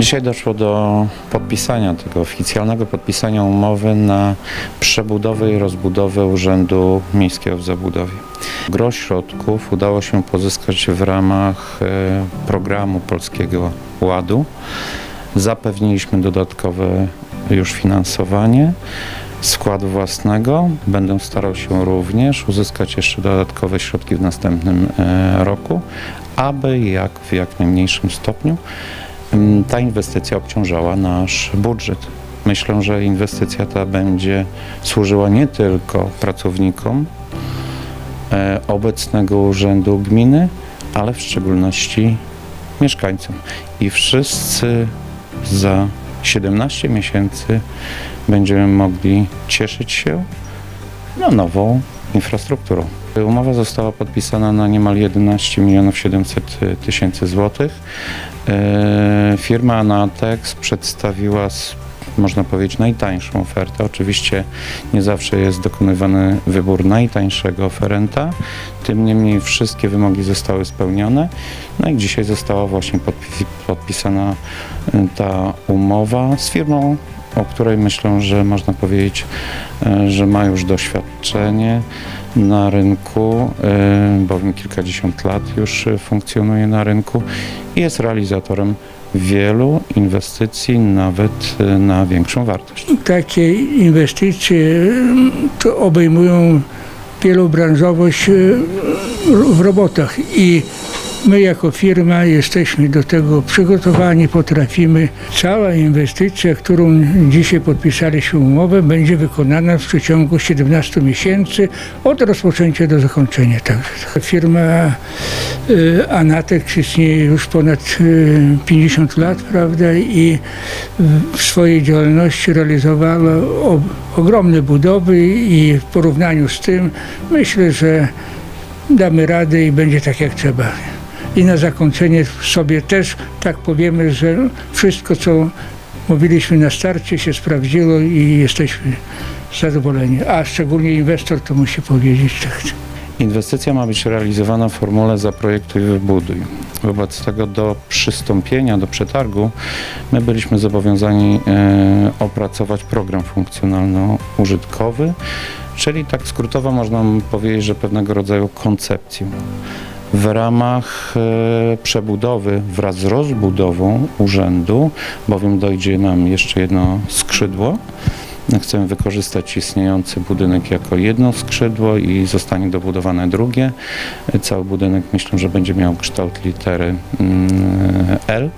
Dzisiaj doszło do podpisania tego oficjalnego podpisania umowy na przebudowę i rozbudowę Urzędu Miejskiego w Zabudowie. Gro środków udało się pozyskać w ramach e, programu Polskiego Ładu. Zapewniliśmy dodatkowe już finansowanie z wkładu własnego. Będę starał się również uzyskać jeszcze dodatkowe środki w następnym e, roku, aby jak w jak najmniejszym stopniu ta inwestycja obciążała nasz budżet. Myślę, że inwestycja ta będzie służyła nie tylko pracownikom e, obecnego urzędu gminy, ale w szczególności mieszkańcom. I wszyscy za 17 miesięcy będziemy mogli cieszyć się no, nową infrastrukturą. Umowa została podpisana na niemal 11 milionów 700 tysięcy złotych. E, Firma Anatex przedstawiła można powiedzieć najtańszą ofertę. Oczywiście nie zawsze jest dokonywany wybór najtańszego oferenta. Tym niemniej wszystkie wymogi zostały spełnione. No i dzisiaj została właśnie podpi- podpisana y, ta umowa z firmą, o której myślę, że można powiedzieć, y, że ma już doświadczenie na rynku, y, bowiem kilkadziesiąt lat już funkcjonuje na rynku i jest realizatorem wielu inwestycji, nawet y, na większą wartość. Takie inwestycje mm, to obejmują wielobranżowość e, w robotach i my jako firma jesteśmy do tego przygotowani, potrafimy. Cała inwestycja, którą dzisiaj podpisaliśmy umowę, będzie wykonana w przeciągu 17 miesięcy od rozpoczęcia do zakończenia. Także firma e, Anatex istnieje już ponad e, 50 lat, prawda, i w swojej działalności realizowała ogromne budowy i w porównaniu z tym myślę, że damy radę i będzie tak jak trzeba. I na zakończenie sobie też tak powiemy, że wszystko co mówiliśmy na starcie się sprawdziło i jesteśmy zadowoleni. A szczególnie inwestor to musi powiedzieć tak. Inwestycja ma być realizowana w formule zaprojektuj, wybuduj. Wobec tego do przystąpienia do przetargu my byliśmy zobowiązani e, opracować program funkcjonalno-użytkowy, czyli tak skrótowo można powiedzieć, że pewnego rodzaju koncepcję. W ramach e, przebudowy wraz z rozbudową urzędu, bowiem dojdzie nam jeszcze jedno skrzydło, Chcemy wykorzystać istniejący budynek jako jedno skrzydło i zostanie dobudowane drugie. Cały budynek myślę, że będzie miał kształt litery mm, L.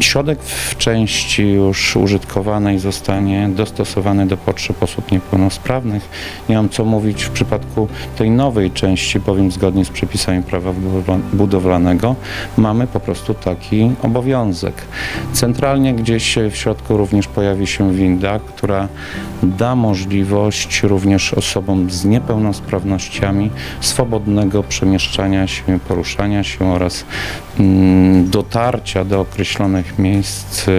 Środek w części już użytkowanej zostanie dostosowany do potrzeb osób niepełnosprawnych. Nie mam co mówić w przypadku tej nowej części, bowiem zgodnie z przepisami prawa budowla- budowlanego mamy po prostu taki obowiązek. Centralnie gdzieś w środku również pojawi się winda, która da możliwość również osobom z niepełnosprawnościami swobodnego przemieszczania się, poruszania się oraz mm, dotarcia do określonych miejsc y,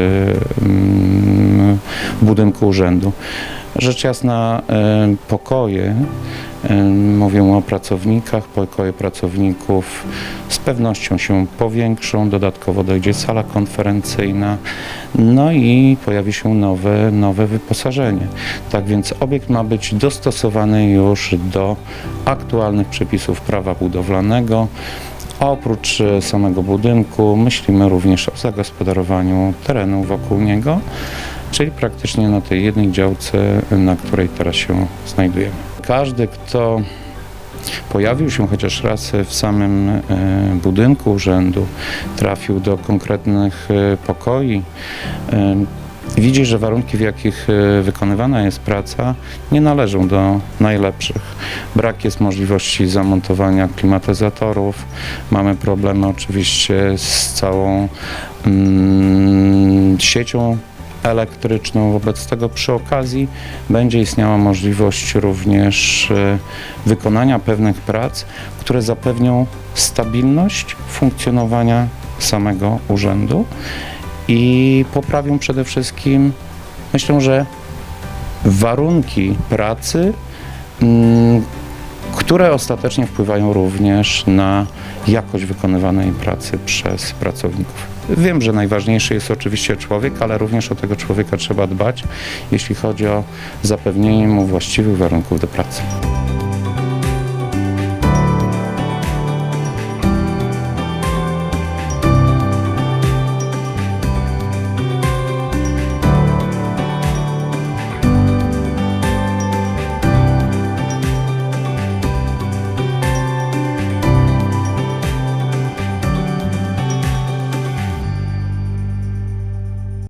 mm, budynku urzędu. Rzecz jasna, y, pokoje, y, mówię o pracownikach, pokoje pracowników z pewnością się powiększą, dodatkowo dojdzie sala konferencyjna, no i pojawi się nowe, nowe wyposażenie. Tak więc obiekt ma być dostosowany już do aktualnych przepisów prawa budowlanego. Oprócz e, samego budynku myślimy również o zagospodarowaniu terenu wokół niego, czyli praktycznie na tej jednej działce, na której teraz się znajdujemy. Każdy, kto pojawił się chociaż raz w samym e, budynku urzędu, trafił do konkretnych e, pokoi, widzi, że warunki, w jakich e, wykonywana jest praca, nie należą do najlepszych. Brak jest możliwości zamontowania klimatyzatorów. Mamy problemy oczywiście z całą mm, siecią elektryczną. Wobec tego przy okazji będzie istniała możliwość również e, wykonania pewnych prac, które zapewnią stabilność funkcjonowania samego urzędu i poprawią przede wszystkim, myślę, że warunki pracy, mm, które ostatecznie wpływają również na jakość wykonywanej pracy przez pracowników. Wiem, że najważniejszy jest oczywiście człowiek, ale również o tego człowieka trzeba dbać, jeśli chodzi o zapewnienie mu właściwych warunków do pracy.